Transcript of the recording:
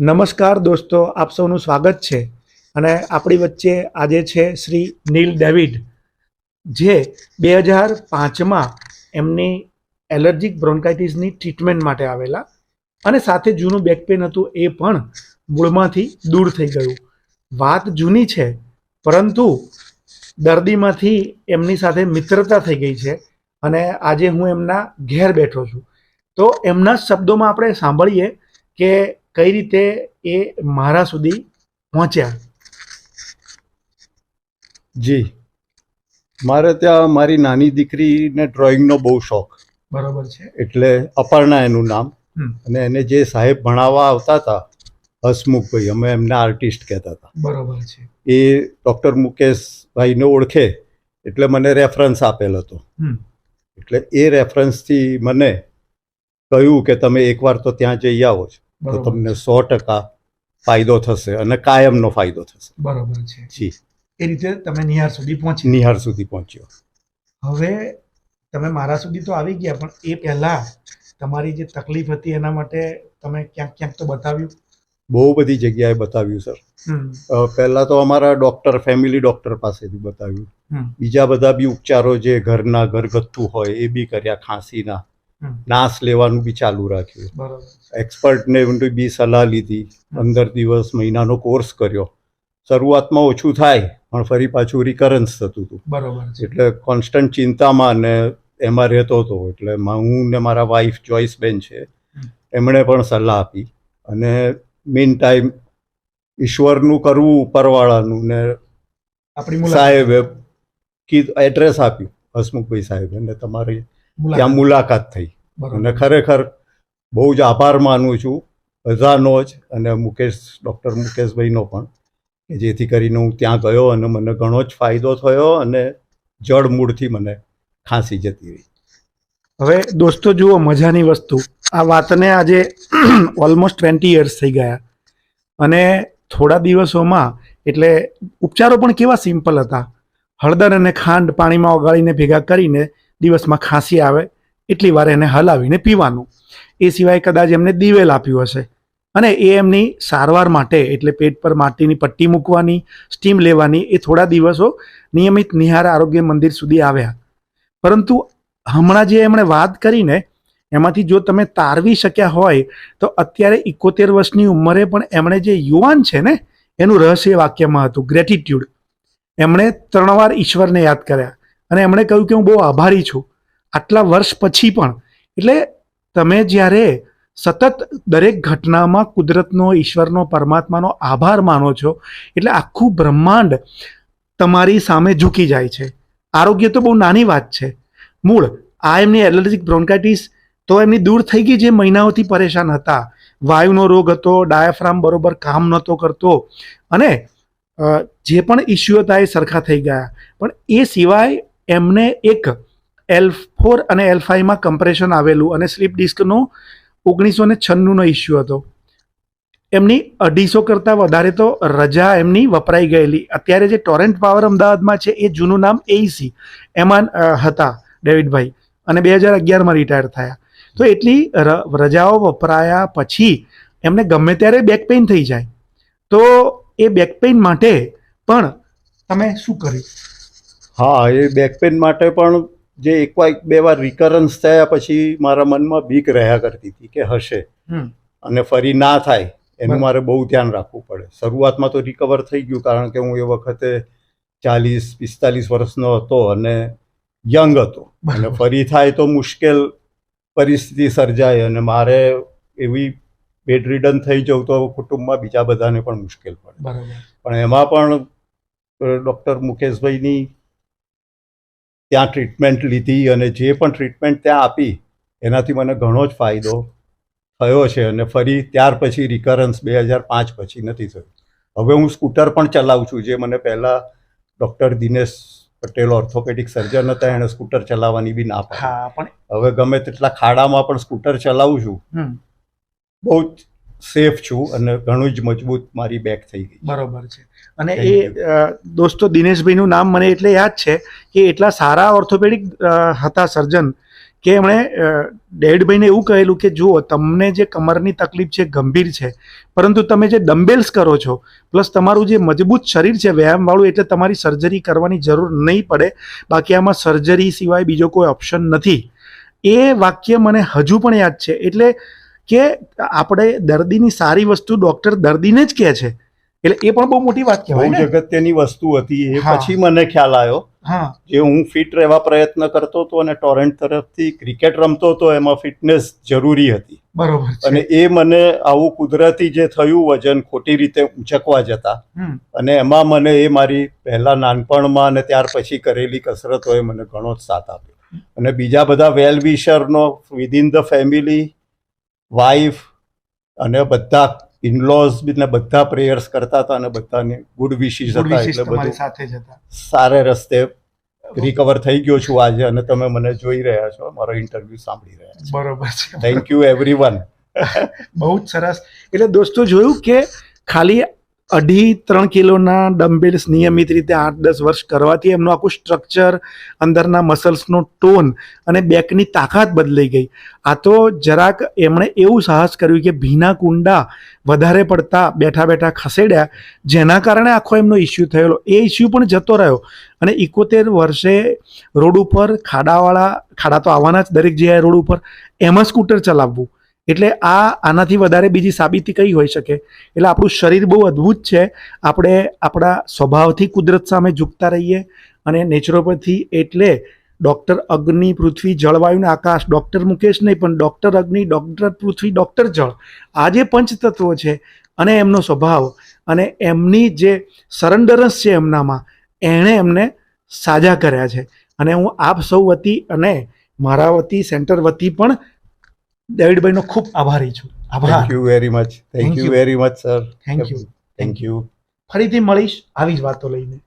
નમસ્કાર દોસ્તો, આપ સૌનું સ્વાગત છે. અને આપણી વચ્ચે આજે છે શ્રી નીલ ડેવિડ, જે બે હજાર પાંચમાં એમની એલર્જીક બ્રોન્કાઇટિસની ટ્રીટમેન્ટ માટે આવેલા અને સાથે જૂનું બેક પેન હતું એ પણ મૂળમાંથી દૂર થઈ ગયું. વાત જૂની છે, પરંતુ દર્દીમાંથી એમની સાથે મિત્રતા થઈ ગઈ છે અને આજે હું એમના ઘેર બેઠો છું. તો એમના શબ્દોમાં આપણે સાંભળીએ કે કઈ રીતે એ મારા સુધી પહોંચ્યા? જી. મારે ત્યાં મારી નાની દીકરીને ડ્રોઈંગનો બહુ શોખ. બરાબર છે. એટલે અપર્ણા એનું નામ. અને એને જે સાહેબ ભણાવવા આવતા હતા હસમુખભાઈ અમે એમને આર્ટિસ્ટ કહેતા હતા. બરાબર છે. એ ડૉક્ટર મુકેશભાઈને ઓળખે એટલે મને રેફરન્સ આપેલ હતો. એટલે એ રેફરન્સથી મને કહ્યું કે તમે એકવાર તો ત્યાં જઈ આવો છો. તો તમને સો ટકા ફાયદો થશે અને કાયમનો ફાયદો થશે. બરોબર છે. જી. એ રીતે તમે નિહાર સુધી પહોંચી નિહાર સુધી પહોંચ્યો. હવે તમે મારા સુધી તો આવી ગયા પણ એ પહેલા તમારી જે તકલીફ હતી એના માટે તમે ક્યાંક ક્યાંક તો બતાવ્યું? બહુ બધી જગ્યાએ બતાવ્યું સર. પહેલા તો અમારા ડોક્ટર ફેમિલી ડોક્ટર પાસેથી બતાવ્યું. બીજા બધા બી ઉપચારો જે ઘરના ઘરગથ્થુ હોય એ બી કર્યા ખાંસીના. નાશ લેવાનું બી ચાલુ રાખ્યું. એક્સપર્ટને બી સલાહ લીધી. પંદર દિવસ મહિનાનો કોર્સ કર્યો. શરૂઆતમાં ઓછું થાય પણ ફરી પાછું રિકરન્સ થતું હતું. બરાબર એટલે કોન્સ્ટન્ટ ચિંતામાં ને એમાં રહેતો હતો. એટલે હું ને મારા વાઈફ જોઈસબેન છે એમણે પણ સલાહ આપી. અને મીન ટાઈમ ઈશ્વરનું કરવું ઉપરવાળાનું ને આપણી સાહેબે કીધું એડ્રેસ આપ્યું હસમુખભાઈ સાહેબે. ને તમારી ત્યાં મુલાકાત થઈ. અને ખરેખર બહુ જ આભાર માનું છું. બધાનો જ અને મુકેશ ડૉક્ટર મુકેશભાઈનો પણ કે જેથી કરીને હું ત્યાં ગયો અને મને ઘણો જ ફાયદો થયો અને જડ મૂળથી મને ખાંસી જતી રહી. હવે દોસ્તો જુઓ મજાની વસ્તુ. આ વાતને આજે ઓલમોસ્ટ ટ્વેન્ટી યર્સ થઈ ગયા. અને થોડા દિવસોમાં એટલે ઉપચારો પણ કેવા સિમ્પલ હતા. હળદર અને ખાંડ પાણીમાં ઓગાળીને ભેગા કરીને દિવસમાં ખાંસી આવે, એટલી વાર એને હલાવીને પીવાનું. એ સિવાય કદાચ એમને દિવેલ આપ્યું હશે. અને એ એમની સારવાર માટે, એટલે પેટ પર માટીની પટ્ટી મૂકવાની, સ્ટીમ લેવાની, એ થોડા દિવસો નિયમિત નિહાર આરોગ્ય મંદિર સુધી આવ્યા. પરંતુ હમણાં જે એમણે વાત કરીને, એમાંથી જો તમે તારવી શક્યા હોય, તો અત્યારે ઇકોતેર વર્ષની ઉંમરે પણ એમણે જે યુવાન છે ને, એનું રહસ્ય વાક્યમાં હતું ગ્રેટિટ્યુડ એમણે ત્રણ વાર ઈશ્વરને યાદ કર્યા. અને એમણે કહ્યું કે હું બહુ આભારી છું. આટલા વર્ષ પછી પણ, એટલે તમે જ્યારે સતત દરેક ઘટનામાં કુદરતનો, ઈશ્વરનો, પરમાત્માનો આભાર માનો છો, એટલે આખું બ્રહ્માંડ તમારી સામે ઝૂકી જાય છે. આરોગ્ય તો બહુ નાની વાત છે. મૂળ, આ એમની એલર્જીક બ્રોન્કાઇટિસ તો એમની દૂર થઈ ગઈ જે મહિનાઓથી પરેશાન હતા. વાયુનો રોગ હતો ડાયાફ્રામ બરોબર કામ નહોતો કરતો. અને જે પણ ઇસ્યુ હતા એ સરખા થઈ ગયા. પણ એ સિવાય એમને એક એલ ફોર અને એલ ફાઈવમાં કમ્પ્રેશન આવેલું અને સ્લીપ ડિસ્કનો ઓગણીસો ને છન્નુંનો ઇસ્યુ હતો. એમની અઢીસો કરતાં વધારે તો રજા એમની વપરાઈ ગયેલી. અત્યારે જે ટોરેન્ટ પાવર અમદાવાદમાં છે એ જૂનું નામ એઈસી એમાં હતા, ડેવિડભાઈ. અને બે હજાર અગિયારમાં રિટાયર થયા. તો એટલી રજાઓ વપરાયા પછી એમને ગમે ત્યારે બેક પેઇન થઈ જાય. તો એ બેક પેઇન માટે પણ તમે શું કર્યું? હા એ બેક પેન માટે પણ જે એક વાર બે વાર રિકરન્સ થયા પછી મારા મનમાં બીક રહ્યા કરતી હતી કે હશે. અને ફરી ના થાય એનું મારે બહુ ધ્યાન રાખવું પડે. શરૂઆતમાં તો રિકવર થઈ ગયું કારણ કે હું એ વખતે ચાલીસ પિસ્તાલીસ વર્ષનો હતો અને યંગ હતો. અને ફરી થાય તો મુશ્કેલ પરિસ્થિતિ સર્જાય અને મારે એવી બેડ રિડન થઈ જવું તો કુટુંબમાં બીજા બધાને પણ મુશ્કેલ પડે. પણ એમાં પણ ડૉક્ટર મુકેશભાઈની ત્યાં ટ્રીટમેન્ટ લીધી અને જે પણ ટ્રીટમેન્ટ ત્યાં આપી એનાથી મને ઘણો જ ફાયદો થયો છે અને ફરી ત્યાર પછી રિકરન્સ બે હજાર પાંચ પછી નથી થયું. હવે હું સ્કૂટર પણ ચલાવું છું જે મને પહેલાં doctor Dinesh Patel orthopaedic surgeon હતા એણે સ્કૂટર ચલાવવાની બી ના પાડી. પણ હવે ગમે તેટલા ખાડામાં પણ સ્કૂટર ચલાવું છું બહુ જ સેફ છું અને ઘણું જ મજબૂત મારી બેક થઈ ગઈ. બરોબર છે. અને એ દોસ્તો દિનેશભાઈનું નામ મને એટલે યાદ છે કે એટલા સારા ઓર્થોપેડિક હતા સર્જન કે એમણે ડેડભાઈને એવું કહેલું કે જુઓ તમને જે કમરની તકલીફ છે ગંભીર છે પરંતુ તમે જે ડમ્બેલ્સ કરો છો પ્લસ તમારું જે મજબૂત શરીર છે વ્યાયામવાળું એટલે તમારી સર્જરી કરવાની જરૂર નહીં પડે બાકી આમાં સર્જરી સિવાય બીજો કોઈ ઓપ્શન નથી. એ વાક્ય મને હજુ પણ યાદ છે. એટલે કે આપણે દર્દીની સારી વસ્તુ ડોક્ટર દર્દીને જ કહે છે. એટલે એ પણ બહુ મોટી વાત કહેવાય બહુ ને? અગત્યની વસ્તુ હતી એ પછી મને ખ્યાલ આવ્યો હા. જે હું ફિટ રહેવા પ્રયત્ન કરતો હતો અને ટોરેન્ટ તરફથી ક્રિકેટ રમતો હતો એમાં ફિટનેસ જરૂરી હતી. બરોબર અને એ મને આવું કુદરતી જે થયું વજન ખોટી રીતે ઊંચકવા જતા અને એમાં મને એ મારી પહેલા નાનપણમાં અને ત્યાર પછી કરેલી કસરતોએ મને ઘણો જ સાથ આપ્યો. અને બીજા બધા વેલ વિશરનો વિધિન ધ ફેમિલી વાઈફ અને બધા ઇનલોઝ ને બધા પ્રેયર્સ કરતા હતા અને બધાને ગુડ વિશીસ હતા એટલે બધું સાથે જ હતા. સારે રસ્તે રિકવર થઈ ગયો છું આજે અને તમે મને જોઈ રહ્યા છો મારો ઇન્ટરવ્યુ સાંભળી રહ્યા છો. બરોબર છે. થેન્ક યુ એવરીવન બહુ જ સરસ. એટલે દોસ્તો જોયું કે ખાલી અઢી ત્રણ કિલોના ડમ્બેલ્સ નિયમિત રીતે આઠ દસ વર્ષ કરવાથી એમનું આખું સ્ટ્રક્ચર અંદરના મસલ્સનો ટોન અને બેકની તાકાત બદલાઈ ગઈ. આ તો જરાક એમણે એવું સાહસ કર્યું કે ભીના કુંડા વધારે પડતા બેઠા બેઠા ખસેડ્યા, જેના કારણે આખો એમનો ઇસ્યુ થયેલો. એ ઇસ્યુ પણ જતો રહ્યો. અને ઇકોતેર વર્ષે રોડ ઉપર ખાડાવાળા, ખાડા તો આવવાના જ દરેક જગ્યાએ રોડ ઉપર, એમાં સ્કૂટર ચલાવવું. એટલે આ આનાથી વધારે બીજી સાબિતી કઈ હોઈ શકે? એટલે આપણું શરીર બહુ અદ્ભુત છે. આપણે આપણા સ્વભાવથી કુદરત સામે ઝૂકતા રહીએ અને નેચરોપેથી એટલે ડૉક્ટર અગ્નિ, પૃથ્વી જળવાયુને આકાશ. ડૉક્ટર મુકેશ નહીં, પણ ડૉક્ટર અગ્નિ, ડૉક્ટર પૃથ્વી, ડૉક્ટર જળ. આ જે પંચતત્વો છે અને એમનો સ્વભાવ અને એમની જે સરેન્ડરન્સ છે એમનામાં, એણે એમને સાજા કર્યા છે. અને હું આપ સૌ વતી અને મારા વતી, સેન્ટર વતી પણ ડેવિડભાઈનો ખૂબ આભારી છું. આભાર. Thank you very much thank you very much sir thank you thank you ફરીથી મળીશ આવી જ વાતો લઈને.